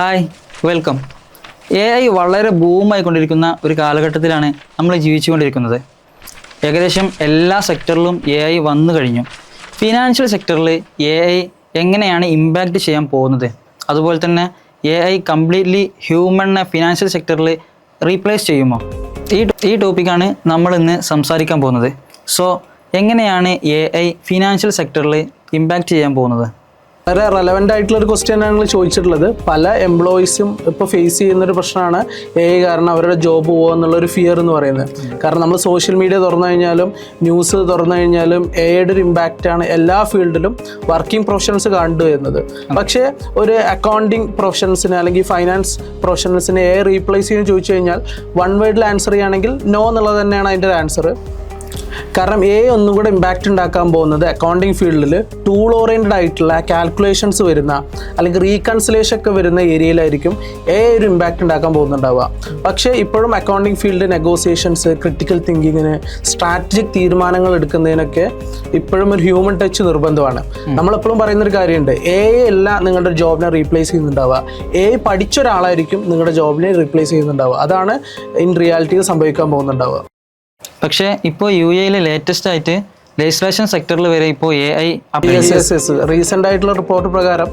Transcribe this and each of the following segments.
Hi welcome A I വളരെ ബൂമായിക്കൊണ്ടിരിക്കുന്ന ഒരു കാലഘട്ടത്തിലാണ് നമ്മൾ ജീവിച്ചുകൊണ്ടിരിക്കുന്നത്. ഏകദേശം എല്ലാ സെക്ടറിലും എ ഐ വന്നു കഴിഞ്ഞു. ഫിനാൻഷ്യൽ സെക്ടറിൽ എ ഐ എങ്ങനെയാണ് ഇമ്പാക്റ്റ് ചെയ്യാൻ പോകുന്നത്? അതുപോലെ തന്നെ എ ഐ കംപ്ലീറ്റ്ലി ഹ്യൂമണിനെ ഫിനാൻഷ്യൽ സെക്ടറിൽ റീപ്ലേസ് ചെയ്യുമോ? ഈ ഈ ടോപ്പിക്കാണ് നമ്മൾ ഇന്ന് സംസാരിക്കാൻ പോകുന്നത്. സോ എങ്ങനെയാണ് എ ഐ ഫിനാൻഷ്യൽ സെക്ടറിൽ ഇമ്പാക്റ്റ് ചെയ്യാൻ പോകുന്നത്? വളരെ റെലവെന്റ് ആയിട്ടുള്ള ഒരു ക്വസ്റ്റ്യൻ ആണ് ചോദിച്ചിട്ടുള്ളത്. പല എംപ്ലോയീസും ഇപ്പോൾ ഫേസ് ചെയ്യുന്ന ഒരു പ്രശ്നമാണ്. എ കാരണം അവരുടെ ജോബ് പോകുക എന്നുള്ളൊരു ഫിയർ എന്ന് പറയുന്നത്. കാരണം നമ്മൾ സോഷ്യൽ മീഡിയ തുറന്നു കഴിഞ്ഞാലും ന്യൂസ് തുറന്നു കഴിഞ്ഞാലും എ ഐയുടെ ഒരു ആണ് എല്ലാ ഫീൽഡിലും വർക്കിംഗ് പ്രൊഫഷണൽസ് കണ്ടുവരുന്നത് പക്ഷേ ഒരു അക്കൗണ്ടിങ് പ്രൊഫഷണൽസിന് അല്ലെങ്കിൽ ഫൈനാൻസ് പ്രൊഫഷണൽസിനെ എ റീപ്ലേസ് ചെയ്യുമെന്ന് ചോദിച്ചു കഴിഞ്ഞാൽ വൺ വേർഡിൽ ആൻസർ ചെയ്യുകയാണെങ്കിൽ നോ എന്നുള്ളത് തന്നെയാണ് അതിന്റെ ആൻസർ കാരണം എ ഒന്നും കൂടെ ഇമ്പാക്റ്റ് ഉണ്ടാക്കാൻ പോകുന്നത് അക്കൗണ്ടിങ് ഫീൽഡിൽ ടൂൾ ഓറിയന്റഡ് ആയിട്ടുള്ള കാൽക്കുലേഷൻസ് വരുന്ന അല്ലെങ്കിൽ റീകൺസിലേഷൻ ഒക്കെ വരുന്ന ഏരിയയിലായിരിക്കും എ ഒരു ഇമ്പാക്റ്റ് ഉണ്ടാക്കാൻ പോകുന്നുണ്ടാവുക. പക്ഷേ ഇപ്പോഴും അക്കൗണ്ടിങ് ഫീൽഡ് നെഗോസിയേഷൻസ് ക്രിട്ടിക്കൽ തിങ്കിങ്ങിന് സ്ട്രാറ്റജിക് തീരുമാനങ്ങൾ എടുക്കുന്നതിനൊക്കെ ഇപ്പോഴും ഒരു ഹ്യൂമൻ ടച്ച് നിർബന്ധമാണ്. നമ്മളെപ്പോഴും പറയുന്നൊരു കാര്യമുണ്ട്. എ അല്ല നിങ്ങളുടെ ജോബിനെ റീപ്ലേസ് ചെയ്യുന്നുണ്ടാവുക. എ പഠിച്ച ഒരാളായിരിക്കും നിങ്ങളുടെ ജോബിനെ റീപ്ലേസ് ചെയ്യുന്നുണ്ടാവുക. അതാണ് ഇൻ റിയാലിറ്റിയിൽ സംഭവിക്കാൻ പോകുന്നുണ്ടാവുക. പക്ഷേ ഇപ്പോൾ യു എയിൽ ലേറ്റസ്റ്റ് ആയിട്ട് ലെജിസ്ലേഷൻ സെക്ടറിൽ വരെ ഇപ്പോൾ എ ഐ റീസെന്റ് ആയിട്ടുള്ള റിപ്പോർട്ട് പ്രകാരം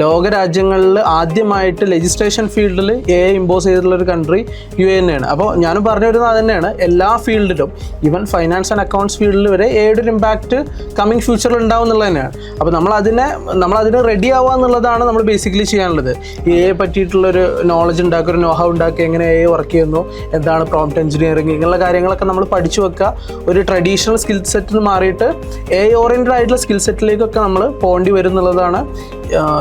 ലോകരാജ്യങ്ങളിൽ ലോക രാജ്യങ്ങളിൽ ആദ്യമായിട്ട് ലെജിസ്ട്രേഷൻ ഫീൽഡിൽ എ ഐ ഇമ്പോസ് ചെയ്തിട്ടുള്ള ഒരു കൺട്രി യു എ തന്നെയാണ് അപ്പോൾ ഞാനും പറഞ്ഞു വരുന്നത് അത് തന്നെയാണ്. എല്ലാ ഫീൽഡിലും ഈവൻ ഫൈനാൻസ് ആൻഡ് അക്കൗണ്ട്സ് ഫീൽഡിൽ വരെ എയുടെ ഒരു ഇമ്പാക്റ്റ് കമ്മിങ് ഫ്യൂച്ചറിൽ ഉണ്ടാവും എന്നുള്ളത് തന്നെയാണ്. അപ്പോൾ നമ്മൾ അതിനെ നമ്മൾ അതിന് റെഡി ആവുക എന്നുള്ളതാണ് നമ്മൾ ബേസിക്കലി ചെയ്യാനുള്ളത്. എ പറ്റിയിട്ടുള്ളൊരു നോളജ് ഉണ്ടാക്കുക ഒരു നോഹ ഉണ്ടാക്കുക എങ്ങനെ എ വർക്ക് ചെയ്യുന്നു എന്താണ് പ്രോംപ്റ്റ് എഞ്ചിനീയറിംഗ് ഇങ്ങനെയുള്ള കാര്യങ്ങളൊക്കെ നമ്മൾ പഠിച്ചു വെക്കുക. ഒരു ട്രഡീഷണൽ സ്കിൽ സെറ്റിൽ മാറിയിട്ട് എ ഓറിയന്റഡ് ആയിട്ടുള്ള സ്കിൽ സെറ്റിലേക്കൊക്കെ നമ്മൾ പോകേണ്ടി വരും എന്നുള്ളതാണ്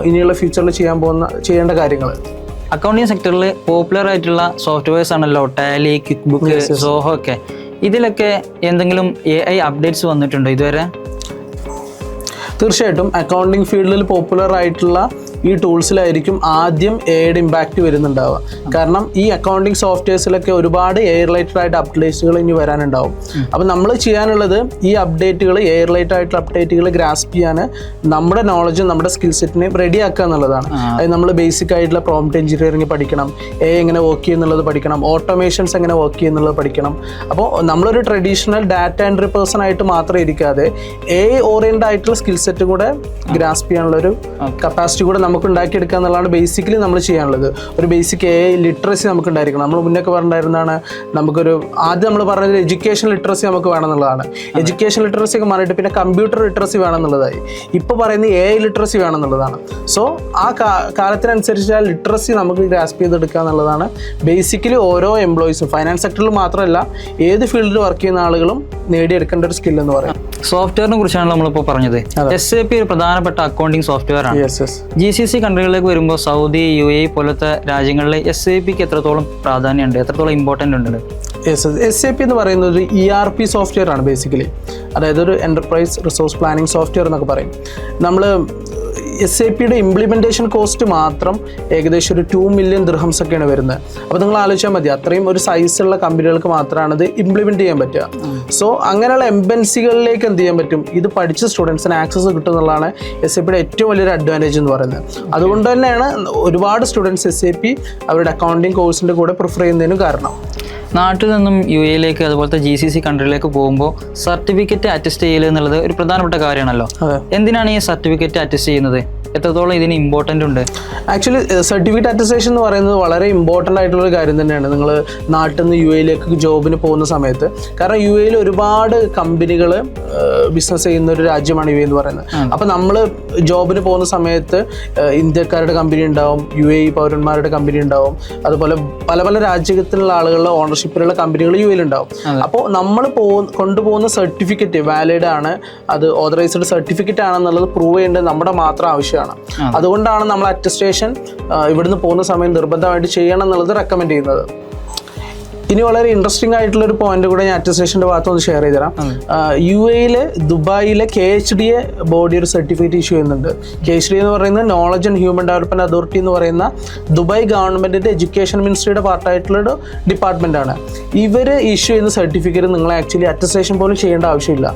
ഇനിയുള്ള ഫ്യൂച്ചറിൽ ചെയ്യാൻ പോകുന്ന ചെയ്യേണ്ട കാര്യങ്ങൾ അക്കൗണ്ടിങ് സെക്ടറിൽ പോപ്പുലർ ആയിട്ടുള്ള സോഫ്റ്റ്വെയർസ് ആണല്ലോ ടാലി ക്വിക്ക് ബുക്ക് സോഹോ ഒക്കെ. ഇതിലൊക്കെ എന്തെങ്കിലും എ ഐ അപ്ഡേറ്റ്സ് വന്നിട്ടുണ്ടോ ഇതുവരെ? തീർച്ചയായിട്ടും അക്കൗണ്ടിങ് ഫീൽഡിൽ പോപ്പുലർ ആയിട്ടുള്ള ഈ ടൂൾസിലായിരിക്കും ആദ്യം എയ്ഡ് ഇമ്പാക്റ്റ് വരുന്നുണ്ടാവുക. കാരണം ഈ അക്കൗണ്ടിങ് സോഫ്റ്റ്വെയർസിലൊക്കെ ഒരുപാട് എയർ റിലേറ്റഡ് ആയിട്ട് അപ്ഡേറ്റ്സുകൾ ഇനി വരാനുണ്ടാവും. അപ്പം നമ്മൾ ചെയ്യാനുള്ളത് ഈ അപ്ഡേറ്റുകൾ എയർ റിലേറ്റഡ് ആയിട്ടുള്ള അപ്ഡേറ്റുകൾ ഗ്രാസ്പ് ചെയ്യാൻ നമ്മുടെ നോളജും നമ്മുടെ സ്കിൽ സെറ്റിനെയും റെഡി ആക്കുക എന്നുള്ളതാണ്. അതായത് നമ്മൾ ബേസിക് ആയിട്ടുള്ള പ്രോംപ്റ്റ് എഞ്ചിനീയറിംഗ് പഠിക്കണം എ എങ്ങനെ വർക്ക് ചെയ്യുന്നുള്ളത് പഠിക്കണം ഓട്ടോമേഷൻസ് എങ്ങനെ വർക്ക് ചെയ്യുന്നുള്ളത് പഠിക്കണം. അപ്പോൾ നമ്മളൊരു ട്രഡീഷണൽ ഡാറ്റ എൻട്രി പേഴ്സൺ ആയിട്ട് മാത്രം ഇരിക്കാതെ എ ഓറിയന്റഡ് ആയിട്ടുള്ള സ്കിൽ സെറ്റ് കൂടെ ഗ്രാസ്പ് ചെയ്യാനുള്ള ഒരു കപ്പാസിറ്റി കൂടെ നമുക്ക് ഉണ്ടാക്കിയെടുക്കുക എന്നുള്ളതാണ് ബേസിക്കലി നമ്മൾ ചെയ്യാനുള്ളത്. ഒരു ബേസിക് എ ലിറ്ററസി നമുക്ക് ഉണ്ടായിരിക്കണം. നമ്മൾ മുന്നൊക്കെ പറഞ്ഞിരുന്നതാണ് നമുക്കൊരു ആദ്യം നമ്മൾ പറഞ്ഞത് എഡ്യൂക്കേഷൻ ലിറ്ററസി നമുക്ക് വേണമെന്നുള്ളതാണ് എഡ്യൂക്കേഷൻ ലിറ്ററസി ഒക്കെ മാറിയിട്ട് പിന്നെ കമ്പ്യൂട്ടർ ലിറ്ററസി വേണമെന്നുള്ളതായി ഇപ്പോൾ പറയുന്നത് എ ലിറ്ററസി വേണമെന്നുള്ളതാണ് സോ ആ കാലത്തിനനുസരിച്ച് ആ ലിറ്ററസി നമുക്ക് ഗ്രാസ്പ് ചെയ്തെടുക്കുക എന്നുള്ളതാണ് ബേസിക്കലി ഓരോ എംപ്ലോയീസും ഫൈനാൻസ് സെക്ടറിൽ മാത്രമല്ല ഏത് ഫീൽഡിൽ വർക്ക് ചെയ്യുന്ന ആളുകളും നേടിയെടുക്കേണ്ട ഒരു സ്കിൽ എന്ന് പറയാം സോഫ്റ്റ്വെയറിനെ കുറിച്ചാണ് നമ്മളിപ്പോൾ പറഞ്ഞത്. എസ് എ പി ഒരു പ്രധാനപ്പെട്ട അക്കൗണ്ടിങ് സോഫ്റ്റ്വെയർ ആണ്. ജി സി സി കൺട്രികളിലേക്ക് വരുമ്പോൾ സൗദി യു എ പോലത്തെ രാജ്യങ്ങളിൽ എസ് എ പിക്ക് എത്രത്തോളം പ്രാധാന്യമുണ്ട്? എത്രത്തോളം ഇമ്പോർട്ടന്റ് ഉണ്ട്? എസ് എസ് എ പി എന്ന് പറയുന്നത് ഒരു ഇ ആർ പി സോഫ്റ്റ്വെയർ ആണ് ബേസിക്കലി അതായത് ഒരു എന്റർപ്രൈസ് റിസോഴ്സ് പ്ലാനിങ് സോഫ്റ്റ്വെയർ എന്നൊക്കെ പറയും. നമ്മൾ എസ് എ പിയുടെ ഇംപ്ലിമെന്റേഷൻ കോസ്റ്റ് മാത്രം ഏകദേശം ഒരു ടു മില്യൺ ദിർഹംസ് ഒക്കെയാണ് വരുന്നത്. അപ്പോൾ നിങ്ങൾ ആലോചിച്ചാൽ മതി അത്രയും ഒരു സൈസുള്ള കമ്പനികൾക്ക് മാത്രമാണ് ഇത് ഇംപ്ലിമെന്റ് ചെയ്യാൻ പറ്റുക. സോ അങ്ങനെയുള്ള എംബൻസികളിലേക്ക് എന്ത് ചെയ്യാൻ പറ്റും? ഇത് പഠിച്ച സ്റ്റുഡൻസിന് ആക്സസ് കിട്ടും എന്നുള്ളതാണ് എസ് എ പിയുടെ ഏറ്റവും വലിയൊരു അഡ്വാന്റേജ് എന്ന് പറയുന്നത്. അതുകൊണ്ട് തന്നെയാണ് ഒരുപാട് സ്റ്റുഡൻസ് എസ് എ പി അവരുടെ അക്കൗണ്ടിങ് കോഴ്സിന്റെ കൂടെ പ്രിഫർ ചെയ്യുന്നതിനും കാരണം. നാട്ടിൽ നിന്നും യു എയിലേക്ക് അതുപോലത്തെ ജി സി സി കൺട്രിയിലേക്ക് പോകുമ്പോൾ സർട്ടിഫിക്കറ്റ് അറ്റസ്റ്റ് ചെയ്യൽ എന്നുള്ളത് ഒരു പ്രധാനപ്പെട്ട കാര്യമാണല്ലോ. എന്തിനാണ് ഈ സർട്ടിഫിക്കറ്റ് അറ്റസ്റ്റ് ചെയ്യുന്നത്? എത്രത്തോളം ഇതിന് ഇമ്പോർട്ടന്റ് ഉണ്ട്? ആക്ച്വലി സർട്ടിഫിക്കറ്റ് അറ്റസ്റ്റേഷൻ എന്ന് പറയുന്നത് വളരെ ഇമ്പോർട്ടന്റ് ആയിട്ടുള്ള ഒരു കാര്യം തന്നെയാണ്. നിങ്ങൾ നാട്ടിൽ നിന്ന് യു എയിലേക്ക് ജോബിന് പോകുന്ന സമയത്ത്. കാരണം യു എയിൽ ഒരുപാട് കമ്പനികൾ ബിസിനസ് ചെയ്യുന്ന ഒരു രാജ്യമാണ് യു എ എന്ന് പറയുന്നത്. അപ്പോൾ നമ്മൾ ജോബിന് പോകുന്ന സമയത്ത് ഇന്ത്യക്കാരുടെ കമ്പനി ഉണ്ടാവും യു എ പൗരന്മാരുടെ കമ്പനി ഉണ്ടാവും. അതുപോലെ പല പല രാജ്യത്തിലുള്ള ആളുകളുടെ ഓണർഷിപ്പിലുള്ള കമ്പനികൾ യു എയിൽ ഉണ്ടാവും. അപ്പോൾ നമ്മൾ പോ കൊണ്ടുപോകുന്ന സർട്ടിഫിക്കറ്റ് വാലിഡ് ആണ്. അത് ഓതറൈസ്ഡ് സർട്ടിഫിക്കറ്റ് ആണെന്നുള്ളത് പ്രൂവ് ചെയ്യേണ്ടത് നമ്മുടെ മാത്രം ആവശ്യമാണ് അതുകൊണ്ടാണ് നമ്മൾ അറ്റസ്റ്റേഷൻ ഇവിടുന്ന് പോകുന്ന സമയം നിർബന്ധമായിട്ട് ചെയ്യണം എന്നുള്ളത് റെക്കമെൻഡ് ചെയ്യുന്നത്. ഇനി വളരെ ഇൻട്രസ്റ്റിംഗ് ആയിട്ടുള്ള ഒരു പോയിന്റ് കൂടെ ഞാൻ അറ്റസ്റ്റേഷന്റെ ഭാഗത്ത് ഒന്ന് ഷെയർ ചെയ്തുതരാം. യു എയിലെ ദുബായിലെ K H D A body ഒരു സർട്ടിഫിക്കറ്റ് ഇഷ്യൂ ചെയ്യുന്നുണ്ട്. കെ എച്ച് ഡി എന്ന് പറയുന്നത് knowledge and human development authority എന്ന് പറയുന്ന ദുബായ് ഗവൺമെന്റിന്റെ എഡ്യൂക്കേഷൻ മിനിസ്ട്രിയുടെ പാർട്ടായിട്ടുള്ള ഒരു ഡിപ്പാർട്ട്മെന്റ് ആണ്. ഇവർ ഇഷ്യൂ ചെയ്യുന്ന സർട്ടിഫിക്കറ്റ് നിങ്ങൾ ആക്ച്വലി അറ്റസ്റ്റേഷൻ പോലും ചെയ്യേണ്ട ആവശ്യമില്ല.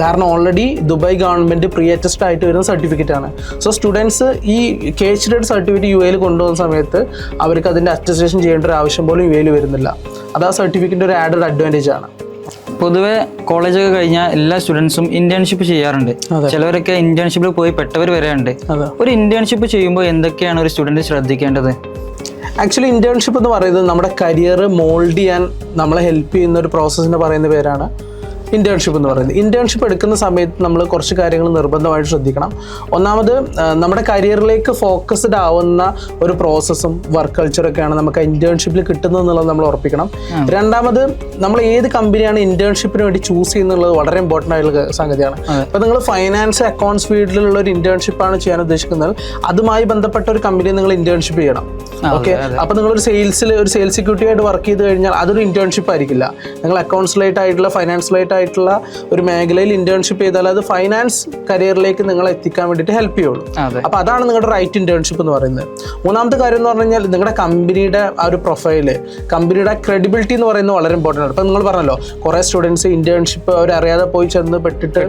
കാരണം already Dubai government pre attest ആയിട്ട് വരുന്ന സർട്ടിഫിക്കറ്റ് ആണ്. സോ സ്റ്റുഡൻസ് ഈ ഡേഡ് സർട്ടിഫിക്കറ്റ് യു എയിൽ കൊണ്ടുപോകുന്ന സമയത്ത് അവർക്ക് അതിന്റെ അറ്റസ്റ്റേഷൻ ചെയ്യേണ്ട ഒരു ആവശ്യം പോലും യു എയിൽ വരുന്നില്ല. അത് ആ സർട്ടിഫിക്കറ്റ് ഒരു ആഡഡ് അഡ്വാന്റേജ് ആണ്. പൊതുവെ കോളേജൊക്കെ കഴിഞ്ഞാൽ എല്ലാ സ്റ്റുഡൻസും ഇന്റേൺഷിപ്പ് ചെയ്യാറുണ്ട്. ചിലവരൊക്കെ ഇന്റേൺഷിപ്പിൽ പോയി പെട്ടവർ വരെ ഉണ്ട് ഒരു ഇന്റേൺഷിപ്പ് ചെയ്യുമ്പോൾ എന്തൊക്കെയാണ് ഒരു സ്റ്റുഡന്റ് ശ്രദ്ധിക്കേണ്ടത്? ആക്ച്വലി ഇന്റേൺഷിപ്പ് എന്ന് പറയുന്നത് നമ്മുടെ കരിയർ മോൾഡ് ചെയ്യാൻ നമ്മളെ ഹെൽപ്പ് ചെയ്യുന്ന ഒരു പ്രോസസ്സിന് പറയുന്ന പേരാണ്. ഇന്റേൺഷിപ്പ് എന്ന് പറയുന്നത്. ഇന്റേൺഷിപ്പ് എടുക്കുന്ന സമയത്ത് നമ്മൾ കുറച്ച് കാര്യങ്ങൾ നിർബന്ധമായിട്ട് ശ്രദ്ധിക്കണം. ഒന്നാമത് നമ്മുടെ കരിയറിലേക്ക് ഫോക്കസ്ഡ് ആവുന്ന ഒരു പ്രോസസ്സും വർക്ക് കൾച്ചറൊക്കെയാണ് നമുക്ക് ഇന്റേൺഷിപ്പിൽ കിട്ടുന്നത് എന്നുള്ളത് നമ്മൾ ഉറപ്പിക്കണം. രണ്ടാമത് നമ്മൾ ഏത് കമ്പനിയാണ് ഇന്റേൺഷിപ്പിന് വേണ്ടി ചൂസ് ചെയ്യുന്നുള്ളത് വളരെ ഇമ്പോർട്ടന്റ് ആയിട്ടുള്ള സംഗതിയാണ്. അപ്പോൾ നിങ്ങൾ ഫൈനാൻസ് അക്കൗണ്ട്സ് ഫീൽഡിലുള്ള ഒരു ഇന്റേൺഷിപ്പാണ് ചെയ്യാൻ ഉദ്ദേശിക്കുന്നത്. അതുമായി ബന്ധപ്പെട്ട ഒരു കമ്പനി നിങ്ങൾ ഇന്റേൺഷിപ്പ് ചെയ്യണം. ഓക്കെ അപ്പൊ നിങ്ങൾ ഒരു സെയിൽസിൽ ഒരു സെയിൽസ് എക്സിക്യൂട്ടീവ് ആയിട്ട് വർക്ക് ചെയ്ത് കഴിഞ്ഞാൽ അതൊരു ഇന്റേൺഷിപ്പ് ആയിരിക്കില്ല. നിങ്ങൾ അക്കൗണ്ട്സ് റിലേറ്റ് ആയിട്ടുള്ള ഫൈനാൻസ് റിലേറ്റ് ആയിട്ടുള്ള ഒരു മേഖലയിൽ ഇന്റേൺഷിപ്പ് ചെയ്താൽ അത് ഫൈനാൻസ് കരിയറിലേക്ക് നിങ്ങളെ എത്തിക്കാൻ വേണ്ടിയിട്ട് ഹെൽപ്പ് ചെയ്യുള്ളൂ. അപ്പൊ അതാണ് നിങ്ങളുടെ റൈറ്റ് ഇന്റേൺഷിപ്പ് എന്ന് പറയുന്നത്. മൂന്നാമത്തെ കാര്യം എന്ന് പറഞ്ഞു കഴിഞ്ഞാൽ നിങ്ങളുടെ കമ്പനിയുടെ ആ ഒരു പ്രൊഫൈൽ കമ്പനിയുടെ ക്രെഡിബിലിറ്റി എന്ന് പറയുന്നത് വളരെ ഇമ്പോർട്ടന്റ് ആണ്. ഇപ്പൊ നിങ്ങൾ പറഞ്ഞല്ലോ കുറെ സ്റ്റുഡൻസ് ഇന്റേൺഷിപ്പ് അവർ അറിയാതെ പോയി ചെന്ന് പെട്ടിട്ട്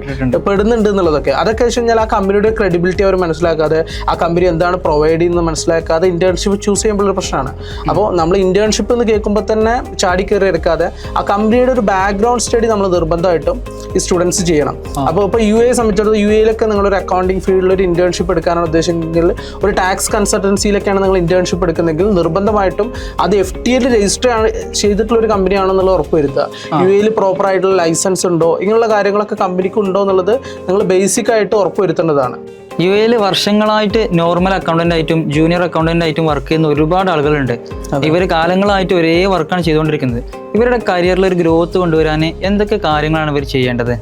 പെടുന്നുണ്ട് എന്നുള്ളതൊക്കെ. അതൊക്കെ വെച്ച് കഴിഞ്ഞാൽ ആ കമ്പനിയുടെ ക്രെഡിബിലിറ്റി അവർ മനസ്സിലാക്കാതെ ആ കമ്പനി എന്താണ് പ്രൊവൈഡ് ചെയ്യുന്നത് മനസ്സിലാക്കാതെ ഇന്റേൺഷിപ്പ് ചൂസ് ചെയ്യുമ്പോൾ ഒരു പ്രശ്നമാണ്. അപ്പോൾ നമ്മൾ ഇന്റേൺഷിപ്പ് എന്ന് കേൾക്കുമ്പോൾ തന്നെ ചാടി കയറി എടുക്കാതെ ആ കമ്പനിയുടെ ഒരു ബാക്ക്ഗ്രൗണ്ട് സ്റ്റഡി നമ്മൾ നിർബന്ധമായിട്ടും ഈ സ്റ്റുഡൻസ് ചെയ്യണം. അപ്പോൾ ഇപ്പോൾ യു എ സംബന്ധിച്ചിടത്തോളം യു എയിലൊക്കെ നിങ്ങളൊരു അക്കൗണ്ടിങ് ഫീൽഡിൽ ഒരു ഇന്റേൺഷിപ്പ് എടുക്കാനാണ് ഉദ്ദേശിക്കുന്നതെങ്കിൽ ഒരു ടാക്സ് കൺസൾട്ടൻസിയിലൊക്കെയാണ് നിങ്ങൾ ഇന്റേൺഷിപ്പ് എടുക്കുന്നതെങ്കിൽ നിർബന്ധമായിട്ടും അത് എഫ് ടി എൽ രജിസ്റ്റർ ചെയ്തിട്ടുള്ള ഒരു കമ്പനിയാണെന്നുള്ള ഉറപ്പ് വരുത്തുക. യു എയിൽ പ്രോപ്പർ ആയിട്ടുള്ള ലൈസൻസ് ഉണ്ടോ? ഇങ്ങനെയുള്ള കാര്യങ്ങളൊക്കെ കമ്പനിക്ക് ഉണ്ടോ എന്നുള്ളത് നിങ്ങൾ ബേസിക് ആയിട്ട് ഉറപ്പ് വരുത്തേണ്ടതാണ്. യു എയിൽ വർഷങ്ങളായിട്ട് നോർമൽ അക്കൗണ്ടന്റ് ആയിട്ടും ജൂനിയർ അക്കൗണ്ടന്റ് ആയിട്ടും വർക്ക് ചെയ്യുന്ന ഒരുപാട് ആളുകളുണ്ട്. ഇവർ കാലങ്ങളായിട്ട് ഒരേ വർക്കാണ് ചെയ്തുകൊണ്ടിരിക്കുന്നത്. ഇവരുടെ കരിയറിൽ ഒരു ഗ്രോത്ത് കൊണ്ടുവരാൻ എന്തൊക്കെ കാര്യങ്ങളാണ് ഇവർ ചെയ്യേണ്ടത്?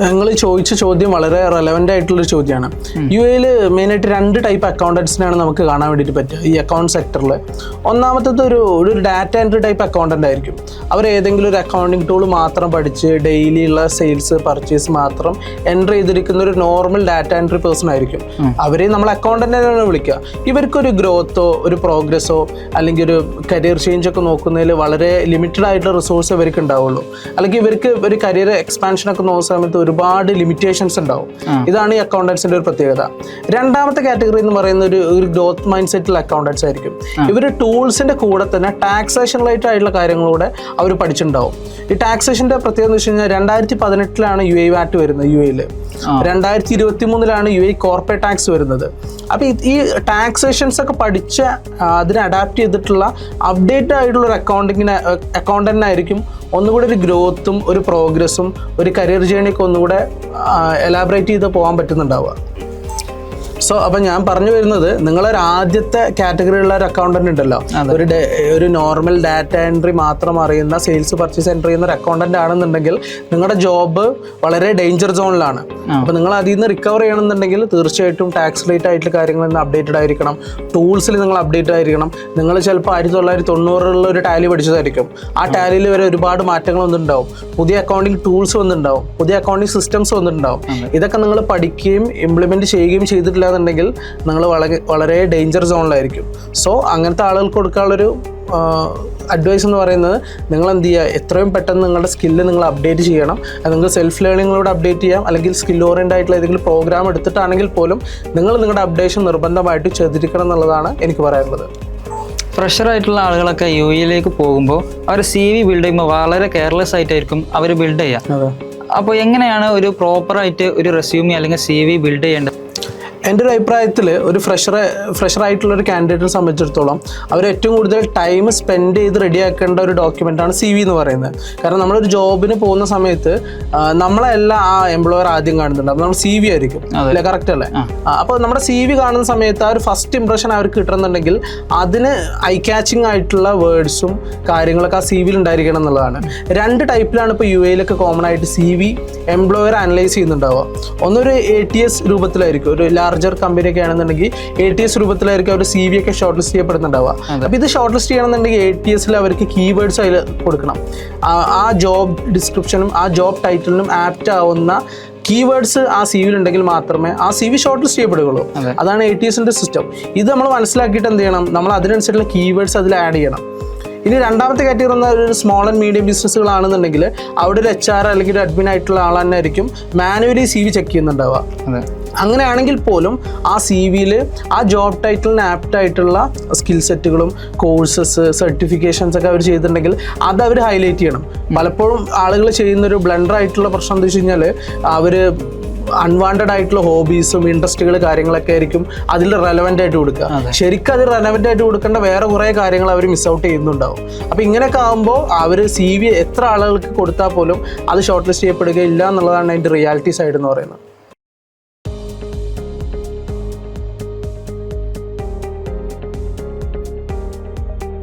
നിങ്ങൾ ചോദിച്ച ചോദ്യം വളരെ റെലവെന്റ് ആയിട്ടുള്ളൊരു ചോദ്യമാണ്. യു എയിൽ മെയിനായിട്ട് രണ്ട് ടൈപ്പ് അക്കൗണ്ടൻസിനാണ് നമുക്ക് കാണാൻ വേണ്ടിയിട്ട് പറ്റുക ഈ അക്കൗണ്ട് സെക്ടറിൽ ഒന്നാമത്തത് ഒരു ഒരു ഡാറ്റ എൻട്രി ടൈപ്പ് അക്കൗണ്ടന്റ് ആയിരിക്കും. അവർ ഏതെങ്കിലും ഒരു അക്കൗണ്ടിങ് ടൂൾ മാത്രം പഠിച്ച് ഡെയിലി ഉള്ള സെയിൽസ് പർച്ചേസ് മാത്രം എൻട്രി ചെയ്തിരിക്കുന്ന ഒരു നോർമൽ ഡാറ്റ എൻട്രി പേഴ്സൺ ആയിരിക്കും. അവരെ നമ്മൾ അക്കൗണ്ടന്റാണ് വിളിക്കുക. ഇവർക്കൊരു ഗ്രോത്തോ ഒരു പ്രോഗ്രസ്സോ അല്ലെങ്കിൽ ഒരു കരിയർ ചേഞ്ച് ഒക്കെ നോക്കുന്നതിൽ വളരെ ലിമിറ്റഡ് ആയിട്ടുള്ള റിസോഴ്സ് ഇവർക്ക് ഉണ്ടാവുള്ളൂ. അല്ലെങ്കിൽ ഇവർക്ക് ഒരു കരിയർ എക്സ്പാൻഷൻ ഒക്കെ നോക്കുന്ന സമയത്ത് ഒരുപാട് ലിമിറ്റേഷൻസ് ഉണ്ടാവും. ഇതാണ് ഈ അക്കൗണ്ടൻസിന്റെ ഒരു പ്രത്യേകത. രണ്ടാമത്തെ കാറ്റഗറി എന്ന് പറയുന്ന ഒരു ഒരു ഗ്രോത്ത് മൈൻഡ് സെറ്റിൽ അക്കൗണ്ടൻസ് ആയിരിക്കും. ഇവർ ടൂൾസിന്റെ കൂടെ തന്നെ ടാക്സേഷൻ റിലേറ്റഡ് ആയിട്ടുള്ള കാര്യങ്ങളൂടെ അവർ പഠിച്ചിട്ടുണ്ടാവും. ഈ ടാക്സേഷന്റെ പ്രത്യേകത എന്ന് വെച്ച് കഴിഞ്ഞാൽ രണ്ടായിരത്തി പതിനെട്ടിലാണ് യു ഐ വാറ്റ് വരുന്നത് യു എയിൽ രണ്ടായിരത്തി ഇരുപത്തി മൂന്നിലാണ് യു ഐ കോർപ്പറേറ്റ് ടാക്സ് വരുന്നത്. അപ്പോൾ ഈ ടാക്സേഷൻസ് ഒക്കെ പഠിച്ച അതിനെ അഡാപ്റ്റ് ചെയ്തിട്ടുള്ള അപ്ഡേറ്റഡ് ആയിട്ടുള്ള ഒരു അക്കൗണ്ടിങ്ങിന് അക്കൗണ്ടന്റിനായിരിക്കും ഒന്നുകൂടി ഒരു ഗ്രോത്തും ഒരു പ്രോഗ്രസ്സും ഒരു കരിയർ ജേണിയൊക്കെ ഒന്നുകൂടെ എലാബറേറ്റ് ചെയ്ത് പോകാൻ പറ്റുന്നുണ്ടാവുക. സോ അപ്പൊ ഞാൻ പറഞ്ഞു വരുന്നത് നിങ്ങളൊരു ആദ്യത്തെ കാറ്റഗറിയുള്ള ഒരു അക്കൗണ്ടന്റ് ഉണ്ടല്ലോ. ഒരു ഒരു നോർമൽ ഡാറ്റ എൻട്രി മാത്രം അറിയുന്ന സെയിൽസ് പർച്ചേസ് എൻട്രി ചെയ്യുന്ന ഒരു അക്കൗണ്ടന്റ് ആണെന്നുണ്ടെങ്കിൽ നിങ്ങളുടെ ജോബ് വളരെ ഡേഞ്ചർ സോണിലാണ് അപ്പൊ നിങ്ങൾ അതിൽ നിന്ന് റിക്കവർ ചെയ്യണമെന്നുണ്ടെങ്കിൽ തീർച്ചയായിട്ടും ടാക്സ് റിലേറ്റ് ആയിട്ടുള്ള കാര്യങ്ങളിൽ നിന്ന് അപ്ഡേറ്റഡ് ആയിരിക്കണം. ടൂൾസിൽ നിങ്ങൾ അപ്ഡേറ്റ് ആയിരിക്കണം. നിങ്ങൾ ചിലപ്പോൾ ആയിരത്തി തൊള്ളായിരത്തി തൊണ്ണൂറിലുള്ള ഒരു ടാലി പഠിച്ചതായിരിക്കും. ആ ടാലിയിൽ വരെ ഒരുപാട് മാറ്റങ്ങൾ വന്നിട്ടുണ്ടാവും. പുതിയ അക്കൗണ്ടിൽ ടൂൾസ് വന്നിട്ടുണ്ടാവും. പുതിയ അക്കൗണ്ടിങ് സിസ്റ്റംസ് വന്നിട്ടുണ്ടാവും. ഇതൊക്കെ നിങ്ങൾ പഠിക്കുകയും ഇംപ്ലിമെന്റ് ചെയ്യുകയും ചെയ്തിട്ടില്ല എന്നുണ്ടെങ്കിൽ നിങ്ങൾ വളരെ വളരെ ഡേഞ്ചർ സോണിലായിരിക്കും സോ അങ്ങനത്തെ ആളുകൾക്ക് കൊടുക്കാനുള്ളൊരു അഡ്വൈസ് എന്ന് പറയുന്നത് നിങ്ങൾ എന്ത് ചെയ്യുക എത്രയും പെട്ടെന്ന് നിങ്ങളുടെ സ്കില്ല് നിങ്ങൾ അപ്ഡേറ്റ് ചെയ്യണം. അത് നിങ്ങൾ സെൽഫ് ലേണിങ്ങിലൂടെ അപ്ഡേറ്റ് ചെയ്യാം. അല്ലെങ്കിൽ സ്കിൽ ഓറിയന്റ് ആയിട്ടുള്ള ഏതെങ്കിലും പ്രോഗ്രാം എടുത്തിട്ടാണെങ്കിൽ പോലും നിങ്ങൾ നിങ്ങളുടെ അപ്ഡേഷൻ നിർബന്ധമായിട്ട് ചെയ്തിരിക്കണം എന്നുള്ളതാണ് എനിക്ക് പറയാനുള്ളത്. ഫ്രഷർ ആയിട്ടുള്ള ആളുകളൊക്കെ യു എയിലേക്ക് പോകുമ്പോൾ അവർ സി വി ബിൽഡ് ചെയ്യുമ്പോൾ വളരെ കെയർലെസ് ആയിട്ടായിരിക്കും അവർ ബിൽഡ് ചെയ്യുക. അപ്പോൾ എങ്ങനെയാണ് ഒരു പ്രോപ്പറായിട്ട് ഒരു റെസ്യൂമി അല്ലെങ്കിൽ സി വി ബിൽഡ് ചെയ്യേണ്ടത്? എന്റെ ഒരു അഭിപ്രായത്തിൽ ഒരു ഫ്രഷർ ഫ്രഷർ ആയിട്ടുള്ള ഒരു കാൻഡിഡേറ്റിനെ സംബന്ധിച്ചിടത്തോളം അവർ ഏറ്റവും കൂടുതൽ ടൈം സ്പെൻഡ് ചെയ്ത് റെഡിയാക്കേണ്ട ഒരു ഡോക്യുമെന്റാണ് ആണ് സി വി എന്ന് പറയുന്നത്. കാരണം നമ്മളൊരു ജോബിന് പോകുന്ന സമയത്ത് നമ്മളെല്ലാം ആ എംപ്ലോയർ ആദ്യം കാണുന്നുണ്ട്. അപ്പോൾ നമ്മൾ സി വി ആയിരിക്കും. അല്ലേ? കറക്റ്റ് അല്ലേ? അപ്പോൾ നമ്മുടെ സി വി കാണുന്ന സമയത്ത് ആ ഒരു ഫസ്റ്റ് ഇംപ്രഷൻ അവർക്ക് കിട്ടണമെന്നുണ്ടെങ്കിൽ അതിന് ഐ ക്യാച്ചിങ് ആയിട്ടുള്ള വേർഡ്സും കാര്യങ്ങളൊക്കെ ആ സി വിയിൽ ഉണ്ടായിരിക്കണം എന്നുള്ളതാണ്. രണ്ട് ടൈപ്പിലാണ് ഇപ്പോൾ യു എയിലൊക്കെ കോമൺ ആയിട്ട് സി വി എംപ്ലോയർ അനലൈസ് ചെയ്യുന്നുണ്ടാവുക. ഒന്നൊരു എ ടി എസ് രൂപത്തിലായിരിക്കും. ഒരു ലാർജർ കമ്പനി ഒക്കെ ആണെന്നുണ്ടെങ്കിൽ എ ടി എസ് രൂപത്തിലായിരിക്കും അവർ സി വി ഒക്കെ ഷോർട്ട് ലിസ്റ്റ് ചെയ്യപ്പെടുന്നുണ്ടാവുക അപ്പോൾ ഇത് ഷോർട്ട് ലിസ്റ്റ് ചെയ്യണമെന്നുണ്ടെങ്കിൽ എ ടി എസിൽ അവർക്ക് കീവേഡ്സ് അതിൽ കൊടുക്കണം. ആ- ജോബ് ഡിസ്ക്രിപ്ഷനും ആ ജോബ് ടൈറ്റിലിനും ആപ്റ്റ് ആവുന്ന കീവേഡ്സ് ആ സി വിയിൽ ഉണ്ടെങ്കിൽ മാത്രമേ ആ സി വി ഷോർട്ട് ലിസ്റ്റ് ചെയ്യപ്പെടുകയുള്ളൂ അതാണ് എ ടി എസിന്റെ സിസ്റ്റം ഇത് നമ്മൾ മനസ്സിലാക്കിയിട്ട് എന്ത് ചെയ്യണം? നമ്മൾ അതിനനുസരിച്ചുള്ള കീവേഡ്സ് അതിൽ ആഡ് ചെയ്യണം. ഇനി രണ്ടാമത്തെ കാറ്റഗറി എന്ന് ഒരു സ്മോൾ ആൻഡ് മീഡിയം ബിസിനസ്സുകളാണെന്നുണ്ടെങ്കിൽ അവിടെ ഒരു എച്ച് ആർ അല്ലെങ്കിൽ ഒരു അഡ്മിൻ ആയിട്ടുള്ള ആൾ തന്നെ ആയിരിക്കും മാനുവലി സി വി ചെക്ക് ചെയ്യുന്നുണ്ടാവുക. അങ്ങനെയാണെങ്കിൽ പോലും ആ സി വിയിൽ ആ ജോബ് ടൈറ്റിലിന് ആപ്റ്റ് ആയിട്ടുള്ള സ്കിൽ സെറ്റുകളും കോഴ്സസ് സർട്ടിഫിക്കേഷൻസ് ഒക്കെ അവർ ചെയ്തിട്ടുണ്ടെങ്കിൽ അത് അവർ ഹൈലൈറ്റ് ചെയ്യണം. പലപ്പോഴും ആളുകൾ ചെയ്യുന്നൊരു ബ്ലണ്ടർ ആയിട്ടുള്ള പ്രശ്നം എന്താ വെച്ച് കഴിഞ്ഞാൽ അവർ അൺവാണ്ടഡ് ആയിട്ടുള്ള ഹോബീസും ഇൻട്രസ്റ്റുകൾ കാര്യങ്ങളൊക്കെ ആയിരിക്കും അതിൽ റെലവെന്റ് ആയിട്ട് കൊടുക്കുക. ശരിക്കും അത് റെലവെന്റ് ആയിട്ട് കൊടുക്കേണ്ട വേറെ കുറേ കാര്യങ്ങൾ അവർ മിസ് ഔട്ട് ചെയ്യുന്നുണ്ടാവും. അപ്പോൾ ഇങ്ങനെയൊക്കെ ആകുമ്പോൾ അവർ സി വി എത്ര ആളുകൾക്ക് കൊടുത്താൽ പോലും അത് ഷോർട്ട് ലിസ്റ്റ് ചെയ്യപ്പെടുകയില്ല എന്നുള്ളതാണ് അതിന്റെ റിയാലിറ്റി സൈഡ് എന്ന് പറയുന്നത്.